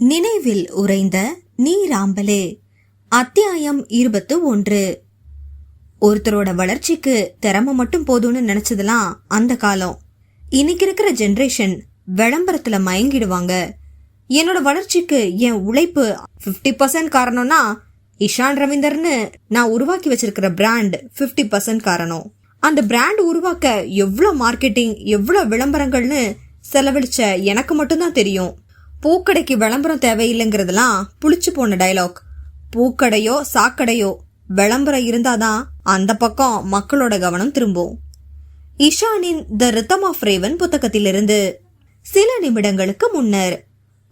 நினைவில் உறைந்த நீராம்பலே. அத்தியாயம் இருபத்து ஒன்று. ஒருத்தரோட வளர்ச்சிக்கு திறமை மட்டும் போதும்னு நினைச்சதெல்லாம் அந்த காலம். இன்னைக்கு இருக்கிற ஜென்ரேஷன் விளம்பரத்துல மயங்கிடுவாங்க. என்னோட வளர்ச்சிக்கு என் உழைப்பு 50% பர்சன்ட் காரணம்னா இஷான் ரவீந்தர்னு நான் உருவாக்கி வச்சிருக்கிற பிராண்ட் 50% பர்சன்ட் காரணம். அந்த பிராண்ட் உருவாக்க எவ்வளோ மார்க்கெட்டிங் எவ்வளோ விளம்பரங்கள்னு செலவழிச்ச எனக்கு மட்டும்தான் தெரியும். பூக்கடைக்கு விளம்பரம் தேவையில்லைங்கிறதெல்லாம் புளிச்சு போன டயலாக் பூக்கடையோ சாக்கடையோ விளம்பரம் இருந்தாதான் அந்த பக்கம் மக்களோட கவனம் திரும்பும். இஷானின் த ரித்தம் ஆஃப் ரேவன் புத்தகத்திலிருந்து சில நிமிடங்களுக்கு முன்னர்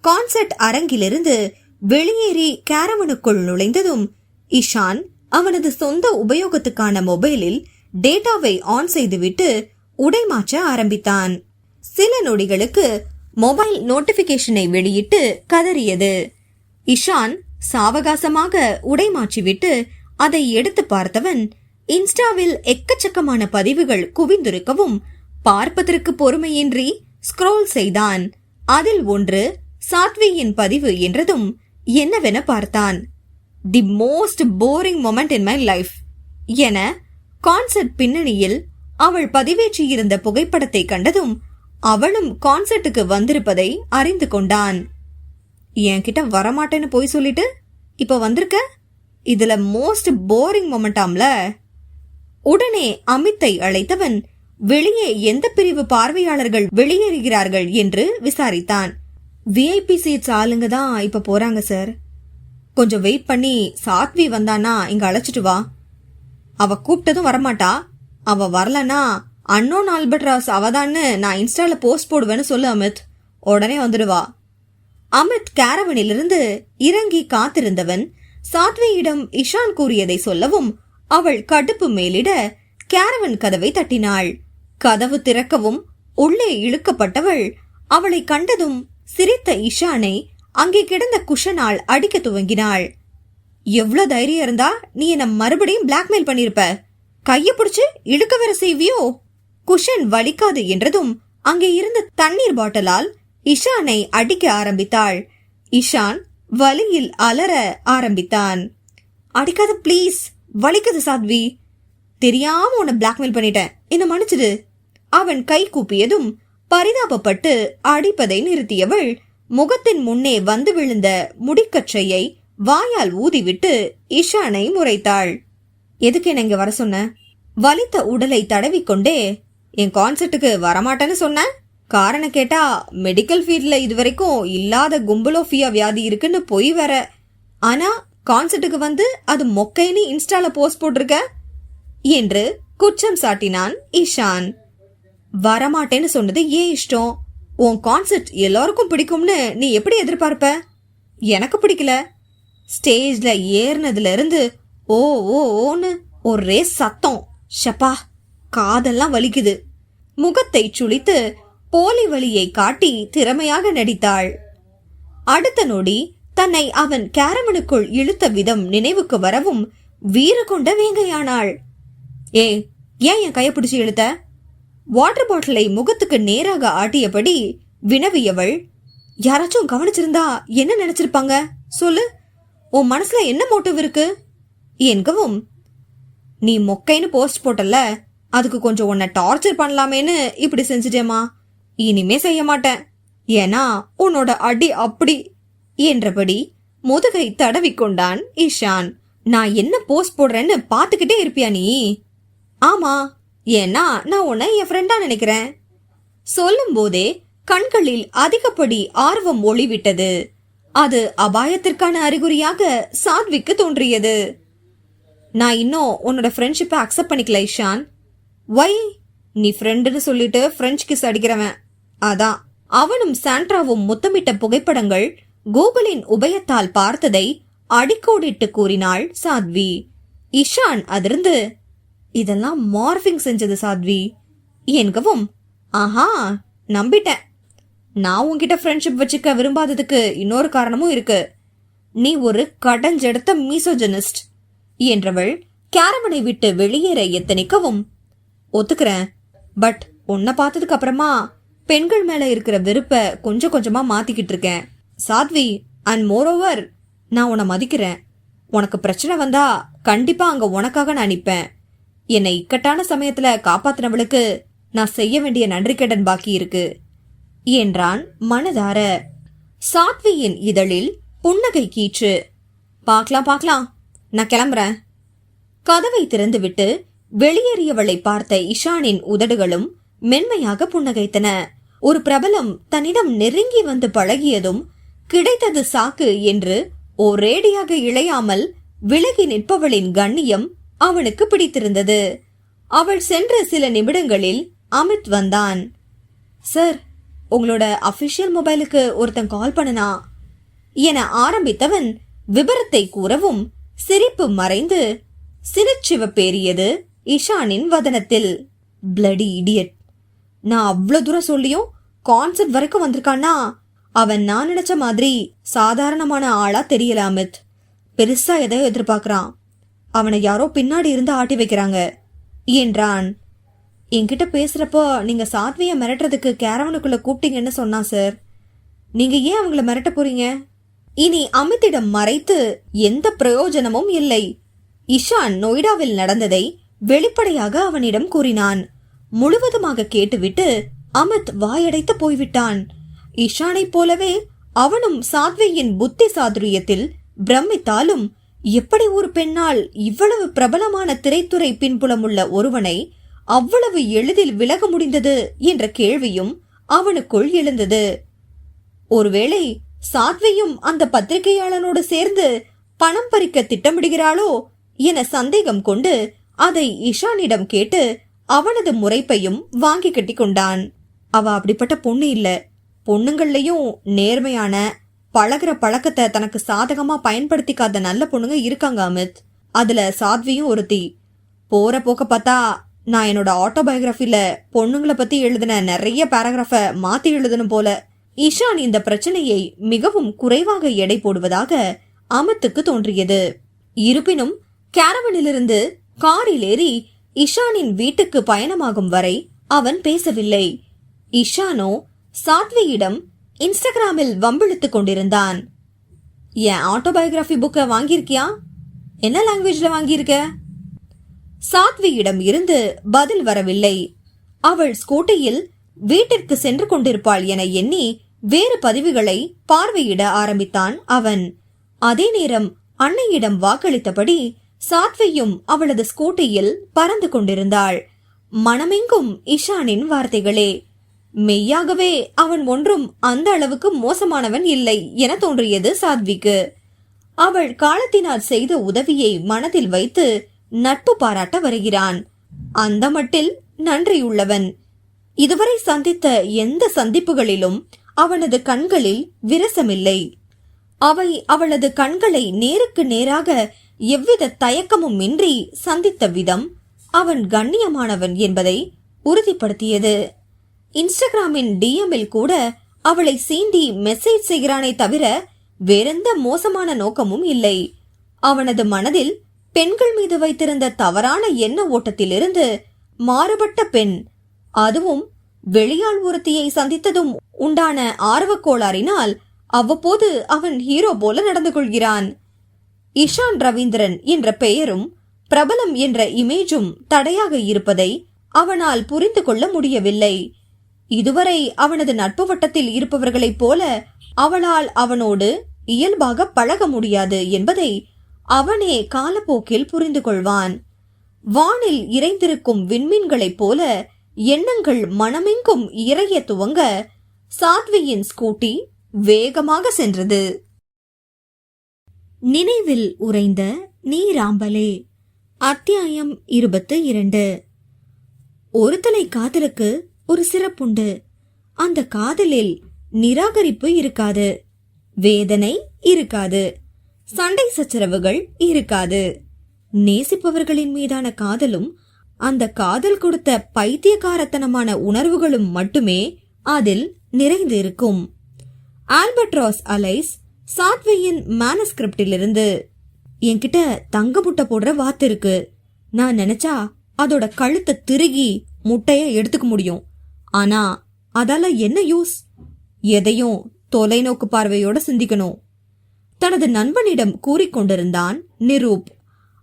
கான்சர்ட் அரங்கிலிருந்து வெளியேறி கேரவனுக்குள் நுழைந்ததும் இஷான் அவனது சொந்த உபயோகத்துக்கான மொபைலில் டேட்டாவை ஆன் செய்துவிட்டு உடை மாற்ற ஆரம்பித்தான். சில நொடிகளுக்கு மொபைல் நோட்டிபிகேஷனை வெளியிட்டு கதறியது. இஷான் சாவகாசமாக உடை மாற்றிவிட்டு அதை எடுத்து பார்த்தவன் இன்ஸ்டாவில் எக்கச்சக்கமான பதிவுகள் குவிந்திருக்கவும் பார்ப்பதற்கு பொறுமையின்றி ஸ்க்ரோல் செய்தான். அதில் ஒன்று சாத்வியின் பதிவு என்றதும் என்னவென பார்த்தான். The most boring moment in my life என கான்சர்ட் பின்னணியில் அவள் பதிவேற்றியிருந்த புகைப்படத்தை கண்டதும் அவளும் கான்சர்ட்டுக்கு வந்திருப்பதை அறிந்து கொண்டான். என்கிட்ட வரமாட்டேன்னு போய் சொல்லிட்டு இப்ப வந்திருக்க? இதுல மோஸ்ட் போரிங் மொமெண்டாம்ல உடனே அமித்தை அழைத்தவன் வெளியே எந்த பிரிவு பார்வையாளர்கள் வெளியேறுகிறார்கள்? என்று விசாரித்தான். விஐபி சீட்ஸ் ஆளுங்க தான் இப்ப போறாங்க சார் கொஞ்சம் வெயிட் பண்ணி சாத்வி வந்தானா இங்க அழைச்சிட்டு வா. அவ கூப்பிட்டதும் வரமாட்டா. அவ வரலனா அன்னோன் ஆல்பட்ராஸ் அவதான்னு நான் இன்ஸ்டால போஸ்ட் போடுவேன்னு சொல்லு அமித். உடனே வந்துடுவா. அமித் கேரவனிலிருந்து இறங்கி காத்திருந்தவன் சாத்வியிடம் இஷான் கூறியதை சொல்லவும் அவள் கடுப்பு மேலிட கேரவன் கதவை தட்டினாள். கதவு திறக்கவும் உள்ளே இழுக்கப்பட்டவள் அவளை கண்டதும் சிரித்த இஷானை அங்கே கிடந்த குஷனால் அடிக்க துவங்கினாள். எவ்ளோ தைரியம் இருந்தா நீ என்ன மறுபடியும் பிளாக்மெயில் பண்ணிருப்ப? கைய பிடிச்சு இழுக்க வேற செய்வியோ? குஷன் வலிக்காது என்றதும் அங்கே இருந்த தண்ணீர் பாட்டிலால் இஷானை அடிக்க ஆரம்பித்தாள். இஷான் வலியில் அலற ஆரம்பித்தான். அடிக்காத ப்ளீஸ் வலிக்குது சாத்வி. தெரியாம உன்னை பிளாக்மெயில் பண்ணிட்டேன். என்ன மன்னிச்சிடு. அவன் கை கூப்பியதும் பரிதாபப்பட்டு அடிப்பதை நிறுத்தியவள் முகத்தின் முன்னே வந்து விழுந்த முடிக்கற்றையை வாயால் ஊதிவிட்டு இஷானை முறைத்தாள். எதுக்கு என்ன இங்க வர சொன்ன? வலித்த உடலை தடவிக்கொண்டே என் கான்சர்ட்டுக்கு வரமாட்டேன்னு சொன்னேன் காரணம் கேட்டா மெடிக்கல் ஃபீல்ட்ல இதுவரைக்கும் இல்லாத கும்பலோஃபியா வியாதி இருக்குன்னு பொய் வர ஆனா கான்சர்ட்டுக்கு வந்து அது மொக்கைன்னு இன்ஸ்டால போஸ்ட் போட்டிருக்க? என்று குற்றம் சாட்டினான் இஷான் வரமாட்டேன்னு சொன்னது ஏன் இஷ்டம்? உன் கான்செர்ட் எல்லாருக்கும் பிடிக்கும்னு நீ எப்படி எதிர்பார்ப்ப? எனக்கு பிடிக்கல. ஸ்டேஜ்ல ஏறினதுல இருந்து ஓ ஓ ஓன்னு ஒரே சத்தம். ஷப்பா காதெல்லாம் வலிக்குது. முகத்தை சுளித்து போலி வழியை காட்டி திறமையாக நடித்தாள். அடுத்த நொடி தன்னை அவன் கேரமனுக்குள் இழுத்த விதம் நினைவுக்கு வரவும் வீறு கொண்ட வேங்கையானாள். ஏ ஏன் என் கைய பிடிச்சு இழுத்த? வாட்டர் பாட்டிலை முகத்துக்கு நேராக ஆட்டியபடி வினவியவள் யாராச்சும் கவனிச்சிருந்தா என்ன நினைச்சிருப்பாங்க? சொல்லு. உன் மனசுல என்ன மோட்டிவ் இருக்கு? என்கவும் நீ மொக்கைன்னு போஸ்ட் போட்டல அதுக்கு கொஞ்சம் உன்னை டார்ச்சர் பண்ணலாமேன்னு இப்படி செஞ்சுட்டேமா இனிமே செய்ய மாட்டேன். ஏன்னா உன்னோட அடி அப்படி. என்றபடி முதுகை தடவிக்கொண்டான் இஷான் நான் என்ன போஸ்ட் போடுறேன்னு பாத்துக்கிட்டே இருப்பியா நீ? ஆமா. ஏன்னா நான் உன்னை என் ஃப்ரெண்டா நினைக்கிறேன். சொல்லும் போதே கண்களில் அதிகப்படி ஆர்வம் ஒளிவிட்டது. அது அபாயத்திற்கான அறிகுறியாக சாத்விக்கு தோன்றியது. நான் இன்னும் உன்னோட ஃப்ரெண்ட்ஷிப்பை அக்செப்ட் பண்ணிக்கல இஷான் வை நீ ஃப்ரெண்டுன்னு சொல்லிட்டு ஃப்ரெஞ்ச் கிஸ் அடிக்கிறவன். அதான். அவனும் சாண்ட்ராவும் முத்தமிட்ட புகைப்படங்கள் கூகுளின் உபயத்தால் பார்த்ததை அடிக்கோடிட்டு கூறினாள் சாத்வி. இஷான் அதிர்ந்து இதெல்லாம் மார்பிங் செஞ்சது சாத்வி. என்கவும் ஆஹா நம்பிட்டேன். நான் உன்கிட்ட ஃப்ரெண்ட்ஷிப் வச்சுக்க விரும்பாததுக்கு இன்னொரு காரணமும் இருக்கு. நீ ஒரு கடஞ்செடுத்த மீசோஜெனிஸ்ட் என்றவள் கேரவனை விட்டு வெளியேற எத்தனிக்கவும் ஒத்துக்கிறேன். பட் உன்னை பார்த்ததுக்கு அப்புறமா பெண்கள் மேல இருக்கிற வெறுப்ப கொஞ்சம் கொஞ்சமா மாத்திக்கிட்டு இருக்கேன். சாத்வி அண்ட் மோரோவர் நான் உன்னை மதிக்கிறேன். உனக்கு பிரச்சனை வந்தா கண்டிப்பா அங்க உனக்காக நான் நிப்பேன். என்னை இக்கட்டான சமயத்துல காப்பாத்தினவளுக்கு நான் செய்ய வேண்டிய நன்றிக்கடன் பாக்கி இருக்கு. என்றான் மனதார. சாத்வியின் இதழில் புன்னகை கீற்று. பார்க்கலாம் பார்க்கலாம். நான் கிளம்புறேன். கதவை திறந்துவிட்டு வெளியேறியவளை பார்த்த இஷானின் உதடுகளும் மென்மையாக புன்னகைத்தன. ஒரு பிரபலம் தன்னிடம் நெருங்கி வந்து பழகியதும் கிடைத்தது சாக்கு என்று ஒரேடியாக இழையாமல் விலகி நிற்பவளின் கண்ணியம் அவனுக்கு பிடித்திருந்தது. அவள் சென்ற சில நிமிடங்களில் அமித் வந்தான். சார் உங்களோட அபிஷியல் மொபைலுக்கு ஒருத்தன் கால் பண்ணனா? என ஆரம்பித்தவன் விபரத்தை கூறவும் சிரிப்பு மறைந்து சிறுச்சிவப்பேறியது இஷானின் வதனத்தில் பிளடி இடியட் நான் அவ்வளவு தூரம் சொல்லியும் கான்செப்ட் வரைக்கும் வந்திருக்கான்னா அவன் நான் நினைச்ச மாதிரி சாதாரணமான ஆளா தெரியல அமித். பெருசா எதையோ எதிர்பார்க்கறான். அவனை யாரோ பின்னாடி இருந்து ஆட்டி வைக்கிறாங்க என்றான். என்கிட்ட பேசுறப்போ நீங்க சாத்விய மிரட்டுறதுக்கு கேரவனுக்குள்ள கூப்பிட்டீங்கன்னு சொன்னா சார். நீங்க ஏன் அவங்கள மிரட்ட போறீங்க? இனி அமித்திடம் மறைத்து எந்த பிரயோஜனமும் இல்லை. இஷான் நொய்டாவில் நடந்ததை வெளிப்படையாக அவனிடம் கூறினான். முழுவதுமாக கேட்டுவிட்டு அமித் வாயடைத்து போய்விட்டான். இஷானைப் போலவே அவனும் சாத்வியின் புத்தி சாதுரியத்தில் பிரமித்தாலும் எப்படி ஒரு பெண்ணால் இவ்வளவு பிரபலமான திரைத்துறை பின்புலமுள்ள ஒருவனை அவ்வளவு எளிதில் விலக முடிந்தது என்ற கேள்வியும் அவனுக்குள் எழுந்தது. ஒருவேளை சாத்வியும் அந்த பத்திரிகையாளனோடு சேர்ந்து பணம் பறிக்க திட்டமிடுகிறாளோ என சந்தேகம் கொண்டு அதை இஷானிடம் கேட்டு அவனது முறைப்பையும் வாங்கி கட்டி கொண்டான் அவ அப்படிப்பட்ட பொண்ணு இல்ல. பொண்ணுங்கள்லயும் நேர்மையான பழகுற பழக்கத்தை தனக்கு சாதகமா பயன்படுத்திக்காத நல்ல பொண்ணுங்க இருக்காங்க அமித். அதுல சாத்வியும் ஒருத்தி. போற போக்க பார்த்தா நான் என்னோட ஆட்டோபயோகிராஃபில பொண்ணுங்களை பத்தி எழுதின நிறைய பேராகிராஃப மாத்தி எழுதணும் போல. இஷான் இந்த பிரச்சனையை மிகவும் குறைவாக எடை போடுவதாக அமித்துக்கு தோன்றியது. இருப்பினும் கேரவனிலிருந்து காரில் ஏறி இஷானின் வீட்டுக்கு பயணமாகும் வரை அவன் பேசவில்லை. இஷானோ சாத்வியிடம் இன்ஸ்டாகிராமில் வம்பிழுத்துக் கொண்டிருந்தான். என் ஆட்டோபயோகிராஃபி புக்கை வாங்கியிருக்கியா? என்ன லாங்குவேஜ்ல வாங்கியிருக்க? சாத்வியிடம் இருந்து பதில் வரவில்லை. அவள் ஸ்கூட்டியில் வீட்டிற்கு சென்று கொண்டிருப்பாள் என எண்ணி வேறு பதிவுகளை பார்வையிட ஆரம்பித்தான் அவன். அதே நேரம் அன்னையிடம் வாக்களித்தபடி சாத்வியும் அவளது ஸ்கூட்டியில் பறந்து கொண்டிருந்தாள். மனமெங்கும் இஷானின் வார்த்தைகளே மெய்யாகவே அவன் ஒன்றும் அந்த அளவுக்கு மோசமானவன் இல்லை என தோன்றியது சாத்விக்கு. அவள் காலத்தினால் செய்த உதவியை மனதில் வைத்து நட்பு பாராட்ட வருகிறான். அந்த மட்டில் நன்றியுள்ளவன். இதுவரை சந்தித்த எந்த சந்திப்புகளிலும் அவனது கண்களில் விரசமில்லை. அவை அவளது கண்களை நேருக்கு நேராக எவ்வித தயக்கமும் இன்றி சந்தித்த விதம் அவன் கண்ணியமானவன் என்பதை உறுதிப்படுத்தியது. இன்ஸ்டாகிராமின் டிஎம்மில் கூட அவளை சீண்டி மெசேஜ் செய்கிறானே தவிர வேறெந்த மோசமான நோக்கமும் இல்லை. அவனது மனதில் பெண்கள் மீது வைத்திருந்த தவறான எண்ண ஓட்டத்திலிருந்து மாறுபட்ட பெண் அதுவும் வெளியாள் ஒருத்தியை சந்தித்ததும் உண்டான ஆர்வக் கோளாறினால் அவ்வப்போது அவன் ஹீரோ போல நடந்து கொள்கிறான். இஷான் ரவீந்திரன் என்ற பெயரும் பிரபலம் என்ற இமேஜும் தடையாக இருப்பதை அவனால் புரிந்து கொள்ள முடியவில்லை. இதுவரை அவனது நட்பு வட்டத்தில் இருப்பவர்களைப் போல அவளால் அவனோடு இயல்பாக பழக முடியாது என்பதை அவனே காலப்போக்கில் புரிந்து கொள்வான். வானில் இறைந்திருக்கும் விண்மீன்களைப் போல எண்ணங்கள் மனமெங்கும் இறைய துவங்க சாத்வியின் ஸ்கூட்டி வேகமாக சென்றது. நினைவில் உறைந்த நீராம்பலே. அத்தியாயம் இருபத்து இரண்டு. ஒரு தலை காதலுக்கு ஒரு சிறப்புண்டு. அந்த காதலில் நிராகரிப்பு இருக்காது. வேதனை இருக்காது. சண்டை சச்சரவுகள் இருக்காது. நேசிப்பவர்களின் மீதான காதலும் அந்த காதல் கொடுத்த பைத்தியக்காரத்தனமான உணர்வுகளும் மட்டுமே அதில் நிறைந்து இருக்கும் ஆல்பர்ட்ராஸ் அலைஸ் சாத்வியின் மேனஸ்கிரிப்டிலிருந்து என்கிட்ட தங்க முட்டை போடுற வாத்து இருக்கு. நான் நினைச்சா அதோட கழுத்தை திருகி முட்டைய எடுத்துக்க முடியும். ஆனா அதால என்ன யூஸ் எதையும் தொலைநோக்கு பார்வையோட சிந்திக்கணும். தனது நண்பனிடம் கூறிக்கொண்டிருந்தான் நிரூப்.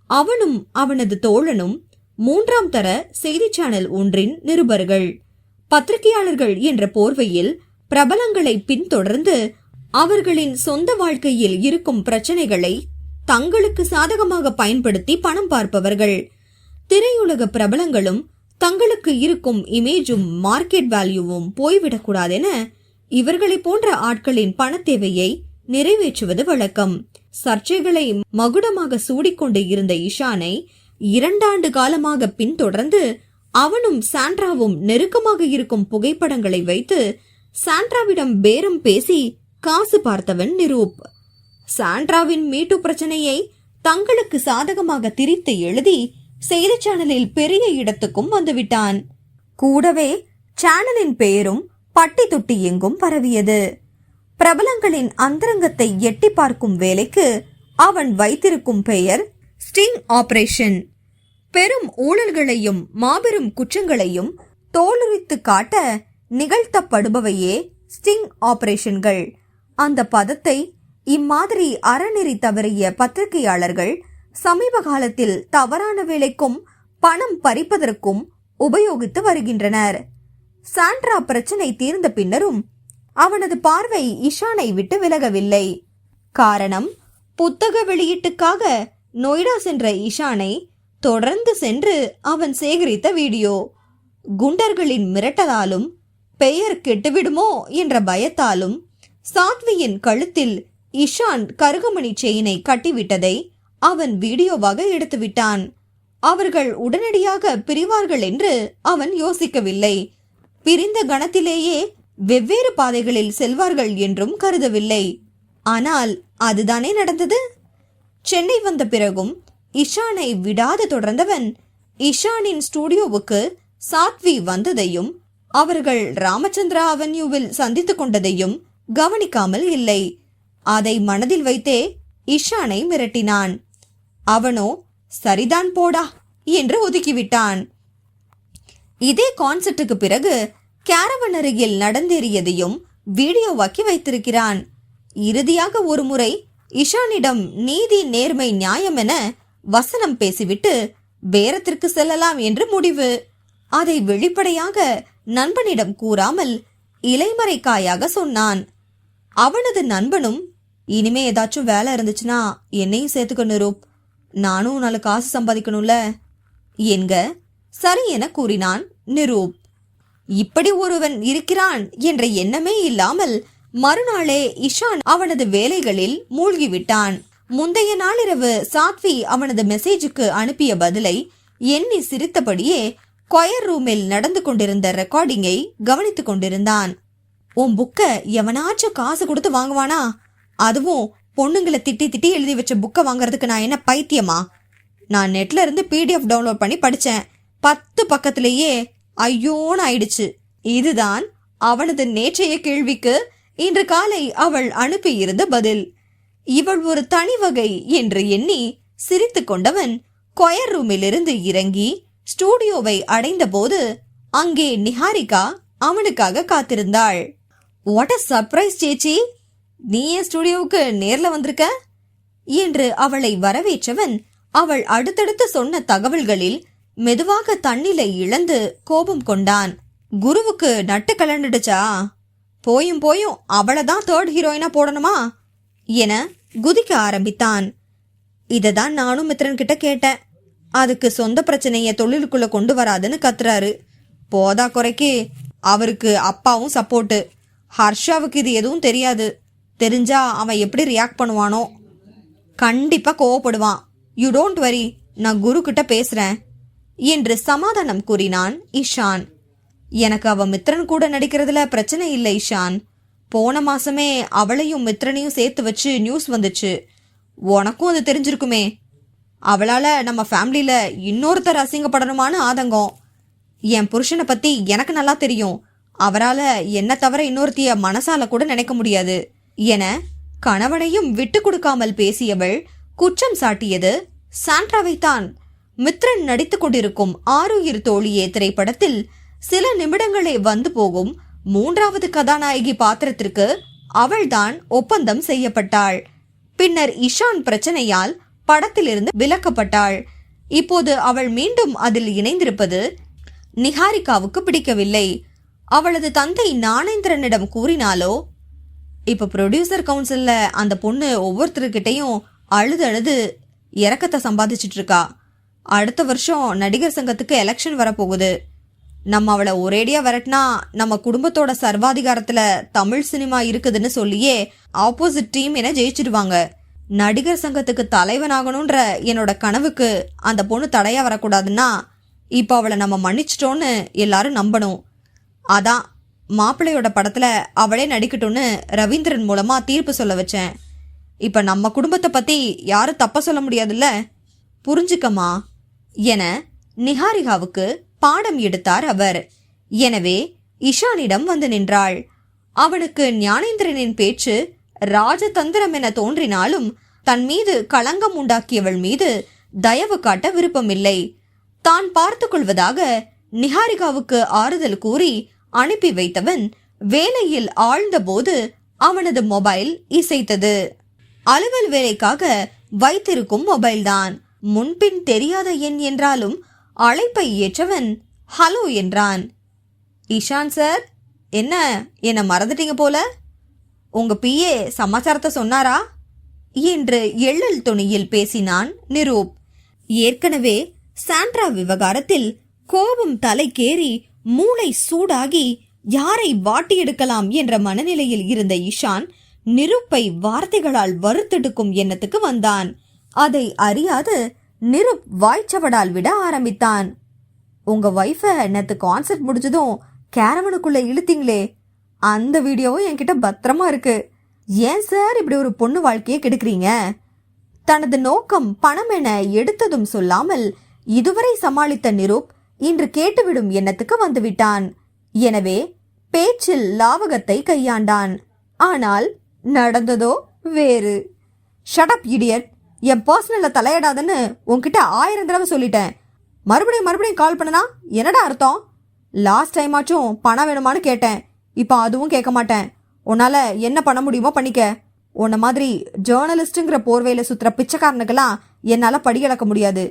அவனும் அவனது தோழனும் மூன்றாம் தர செய்தி சேனல் ஒன்றின் நிருபர்கள். பத்திரிகையாளர்கள் என்ற போர்வையில் பிரபலங்களை பின்தொடர்ந்து அவர்களின் சொந்த வாழ்க்கையில் இருக்கும் பிரச்சனைகளை தங்களுக்கு சாதகமாக பயன்படுத்தி பணம் பார்ப்பவர்கள். திரையுலக பிரபலங்களும் தங்களுக்கு இருக்கும் இமேஜும் மார்க்கெட் வேல்யூவும் போய்விடக்கூடாதென இவர்களை போன்ற ஆட்களின் பண தேவையை நிறைவேற்றுவது வழக்கம். சர்ச்சைகளை மகுடமாக சூடிக்கொண்டு இருந்த இஷானை இரண்டாண்டு காலமாக பின்தொடர்ந்து அவனும் சாண்ட்ராவும் நெருக்கமாக இருக்கும் புகைப்படங்களை வைத்து சாண்ட்ராவிடம் பேரம் பேசி காசு பார்த்தவன் நிரூப். சாண்ட்ராவின் மீட்டு பிரச்சனையை தங்களுக்கு சாதகமாக திரித்து எழுதி செய்தி சேனலில் பெரிய இடத்துக்கும் வந்துவிட்டான். கூடவே சேனலின் பெயரும் பட்டி தொட்டி எங்கும் பரவியது. பிரபலங்களின் அந்தரங்கத்தை எட்டி பார்க்கும் வேலைக்கு அவன் வைத்திருக்கும் பெயர் ஸ்டிங் ஆபரேஷன். பெரும் ஊழல்களையும் மாபெரும் குற்றங்களையும் தோலுரித்து காட்ட நிகழ்த்தப்படுபவையே ஸ்டிங் ஆபரேஷன்கள். அந்த பதத்தை இம்மாதிரி அறநெறி தவறிய பத்திரிகையாளர்கள் சமீப காலத்தில் தவறான வேலைக்கும் பணம் பறிப்பதற்கும் உபயோகித்து வருகின்றனர். சாண்ட்ரா பிரச்சனை தீர்ந்த பின்னரும் அவனது பார்வை இஷானை விட்டு விலகவில்லை. காரணம் புத்தக வெளியீட்டுக்காக நொய்டா சென்ற இஷானை தொடர்ந்து சென்று அவன் சேகரித்த வீடியோ. குண்டர்களின் மிரட்டலாலும் பெயர் கெட்டுவிடுமோ என்ற பயத்தாலும் சாத்வியின் கழுத்தில் இஷான் கருகமணி செயினை கட்டிவிட்டதை அவன் வீடியோவாக எடுத்துவிட்டான். அவர்கள் உடனடியாக பிரிவார்கள் என்று அவன் யோசிக்கவில்லை. பிரிந்த கணத்திலேயே வெவ்வேறு பாதைகளில் செல்வார்கள் என்றும் கருதவில்லை. ஆனால் அதுதானே நடந்தது? சென்னை வந்த பிறகும் இஷானை விடாது தொடர்ந்தவன் இஷானின் ஸ்டூடியோவுக்கு சாத்வி வந்ததையும் அவர்கள் ராமச்சந்திரா அவென்யூவில் சந்தித்துக் கொண்டதையும் கவனிக்காமல் இல்லை. அதை மனதில் வைத்தே இஷானை மிரட்டினான். அவனோ சரிதான் போடா என்று ஒதுக்கிவிட்டான். இதே கான்சர்ட்டுக்கு பிறகு கேரவன் அருகில் நடந்தேறியதையும் வீடியோவாக்கி வைத்திருக்கிறான். இறுதியாக ஒரு முறை இஷானிடம் நீதி நேர்மை நியாயம் என வசனம் பேசிவிட்டு பேரத்திற்கு செல்லலாம் என்று முடிவு. அதை வெளிப்படையாக நண்பனிடம் கூறாமல் இலைமறைக்காயாக சொன்னான். அவனது நண்பனும் இனிமே ஏதாச்சும் வேலை இருந்துச்சுன்னா என்னையும் சேர்த்துக்க நிரூப் நானும் நாலு காசு சம்பாதிக்கணும்ல. என்க சரி என கூறினான் நிரூப் இப்படி ஒருவன் இருக்கிறான் என்ற எண்ணமே இல்லாமல் மறுநாளே இஷான் அவனது வேலைகளில் மூழ்கிவிட்டான். முந்தைய நாளிரவு சாத்வி அவனது மெசேஜுக்கு அனுப்பிய பதிலை எண்ணி சிரித்தபடியே கொயர் ரூமில் நடந்து கொண்டிருந்த ரெக்கார்டிங்கை கவனித்துக் கொண்டிருந்தான். உன் புக்கை எவனாச்சும் காசு கொடுத்து வாங்குவானா? அதுவும் பொண்ணுங்களை திட்டி திட்டி எழுதி வச்ச புக்கை வாங்குறதுக்கு நான் என்ன பைத்தியமா? நான் நெட்ல இருந்து பிடிஎஃப் டவுன்லோட் பண்ணி படிச்சேன். பத்து பக்கத்திலேயே ஐயோன்னு ஆயிடுச்சு. இதுதான் அவனது நேற்றைய கேள்விக்கு இன்று காலை அவள் அனுப்பியிருந்த பதில். இவள் ஒரு தனி வகை என்று எண்ணி சிரித்து கொண்டவன் கொயர் ரூமிலிருந்து இறங்கி ஸ்டூடியோவை அடைந்தபோது அங்கே நிஹாரிகா அவனுக்காக காத்திருந்தாள். What a surprise சேச்சி. நீ என் ஸ்டுடியோவுக்கு நேர்ல வந்திருக்க? என்று அவளை வரவேற்றவன் அவள் அடுத்தடுத்து சொன்ன தகவல்களில் மெதுவாக தன்னிலை இழந்து கோபம் கொண்டான். குருவுக்கு நட்டு கலண்டுடுச்சா? போயும் போயும் அவளை தான் தேர்ட் ஹீரோயினா போடணுமா? என குதிக்க ஆரம்பித்தான். இதை தான் நானும் மித்திரன் கிட்ட கேட்டேன். அதுக்கு சொந்த பிரச்சனைய தொழிலுக்குள்ள கொண்டு வராதுன்னு கத்துறாரு. போதா குறைக்கு அவருக்கு அப்பாவும் சப்போர்ட்டு ஹர்ஷாவுக்கு இது எதுவும் தெரியாது. தெரிஞ்சா அவன் எப்படி ரியாக்ட் பண்ணுவானோ? கண்டிப்பாக கோவப்படுவான். யூ டோன்ட் வரி நான் குரு கிட்ட பேசுறேன் என்று சமாதானம் கூறினான் இஷான். எனக்கு அவ மித்ரன் கூட நடிக்கிறதுல பிரச்சனை இல்லை இஷான். போன மாசமே அவளையும் மித்ரனையும் சேர்த்து வச்சு நியூஸ் வந்துச்சு. உனக்கும் அது தெரிஞ்சிருக்குமே. அவளால நம்ம ஃபேமிலியில இன்னொருத்தர் அசிங்கப்படணுமான்னு ஆதங்கம். என் புருஷனை பத்தி எனக்கு நல்லா தெரியும். அவரால் என்ன தவிர இன்னொருத்திய மனசால கூட நினைக்க முடியாது என கணவனையும் விட்டு கொடுக்காமல் பேசியவள் குற்றம் சாட்டியது சாண்ட்ராவைத்தான் மித்ரன் நடித்து கொண்டிருக்கும் ஆருயிர் தோழியே திரைப்படத்தில் சில நிமிடங்களே வந்து போகும் மூன்றாவது கதாநாயகி பாத்திரத்திற்கு அவள்தான் ஒப்பந்தம் செய்யப்பட்டாள். பின்னர் இஷான் பிரச்சனையால் படத்திலிருந்து விலக்கப்பட்டாள். இப்போது அவள் மீண்டும் அதில் இணைந்திருப்பது நிஹாரிகாவுக்கு பிடிக்கவில்லை. அவளது தந்தை ஞானேந்திரனிடம் கூறினாலோ? இப்போ ப்ரொடியூசர் கவுன்சிலில் அந்த பொண்ணு ஒவ்வொருத்தருக்கிட்டையும் அழுது அழுது இறக்கத்தை சம்பாதிச்சிட்டு இருக்கா அடுத்த வருஷம் நடிகர் சங்கத்துக்கு எலெக்ஷன் வரப்போகுது. நம்ம அவளை ஒரேடியாக விரட்டினா நம்ம குடும்பத்தோட சர்வாதிகாரத்தில் தமிழ் சினிமா இருக்குதுன்னு சொல்லியே ஆப்போசிட் டீம் என ஜெயிச்சிடுவாங்க. நடிகர் சங்கத்துக்கு தலைவனாகணுன்ற என்னோட கனவுக்கு அந்த பொண்ணு தடையாக வரக்கூடாதுன்னா இப்போ அவளை நம்ம மன்னிச்சிட்டோன்னு எல்லாரும் நம்பணும். அதான் மாப்பிள்ளையோட படத்துல அவளே நடிக்கட்டும்னு ரவீந்திரன் மூலமா தீர்ப்பு சொல்ல வச்சேன். இப்ப நம்ம குடும்பத்தை பத்தி யாரும் தப்ப சொல்ல முடியாதுல்ல? புரிஞ்சுக்கமா என நிஹாரிகாவுக்கு பாடம் எடுத்தார் அவர். எனவே இஷானிடம் வந்து நின்றாள். அவனுக்கு ஞானேந்திரனின் பேச்சு ராஜதந்திரம் என தோன்றினாலும் தன் மீது களங்கம் உண்டாக்கியவள் மீது தயவு காட்ட விருப்பமில்லை. தான் பார்த்து கொள்வதாக நிஹாரிகாவுக்கு ஆறுதல் கூறி அனுப்பி வைத்தவன் வேலையில் ஆழ்ந்தபோது அவனது மொபைல் இசைத்தது. அலுவல் வேலைக்காக வைத்திருக்கும் மொபைல் தான் முன்பின் தெரியாத எண் என்றாலும் அழைப்பை ஏற்றவன் ஹலோ என்றான். இஷான் சார் என்ன என்னை மறந்துட்டீங்க போல? உங்க பிஏ சமாச்சாரத்தை சொன்னாரா? என்று எள்ளல் துணியில் பேசினான் நிரூப். ஏற்கனவே சாண்ட்ரா விவகாரத்தில் கோபம் தலைக்கேறி மூளை சூடாகி யாரை வாட்டி எடுக்கலாம் என்ற மனநிலையில் இருந்த இஷான் நிருப்பை வார்த்தைகளால் வறுத்தெடுக்கும் எண்ணத்துக்கு வந்தான். அதை அறியாது நிருப் வாய்ச்சவடால் விட ஆரம்பித்தான். உங்க ஒய்ஃப நேற்று கான்சர்ட் முடிஞ்சதும் கேரவனுக்குள்ள இழுத்தீங்களே. அந்த வீடியோவும் என்கிட்ட பத்திரமா இருக்கு. ஏன் சார் இப்படி ஒரு பொண்ணு வாழ்க்கையை கெடுக்கிறீங்க? தனது நோக்கம் பணம் என எடுத்ததும் சொல்லாமல் இதுவரை சமாளித்த நிரூப் இன்று கேட்டுவிடும் எண்ணத்துக்கு வந்துவிட்டான். எனவே பேச்சில் லாவகத்தை கையாண்டான். ஆனால் நடந்ததோ வேறு. ஷடப் இடியட் என் பர்சனல்ல தலையிடாதன்னு உன்கிட்ட ஆயிரம் தடவை சொல்லிட்டேன். மறுபடியும் மறுபடியும் கால் பண்ணனா என்னடா அர்த்தம்? லாஸ்ட் டைமாச்சும் பணம் வேணுமான்னு கேட்டேன். இப்போ அதுவும் கேட்க மாட்டேன். உன்னால என்ன பண்ண முடியுமோ பண்ணிக்க. உன்ன மாதிரி ஜேர்னலிஸ்ட்டுங்கிற போர்வையில் சுத்துற பிச்சைக்காரனுக்கெல்லாம் என்னால் படியளக்க முடியாது.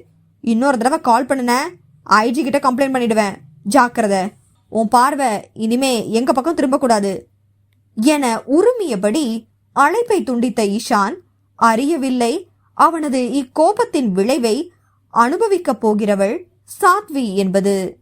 இன்னொரு தடவை கால் பண்ணினேன். ஐஜி கிட்ட கம்ப்ளைண்ட் பண்ணிடுவேன். ஜாக்கிரதை. உன் பார்வை இனிமே எங்க பக்கம் திரும்பக்கூடாது. என உருமியபடி அழைப்பை துண்டித்த ஈஷான் அறியவில்லை. அவனது இக்கோபத்தின் விளைவை அனுபவிக்கப் போகிறவள் சாத்வி என்பது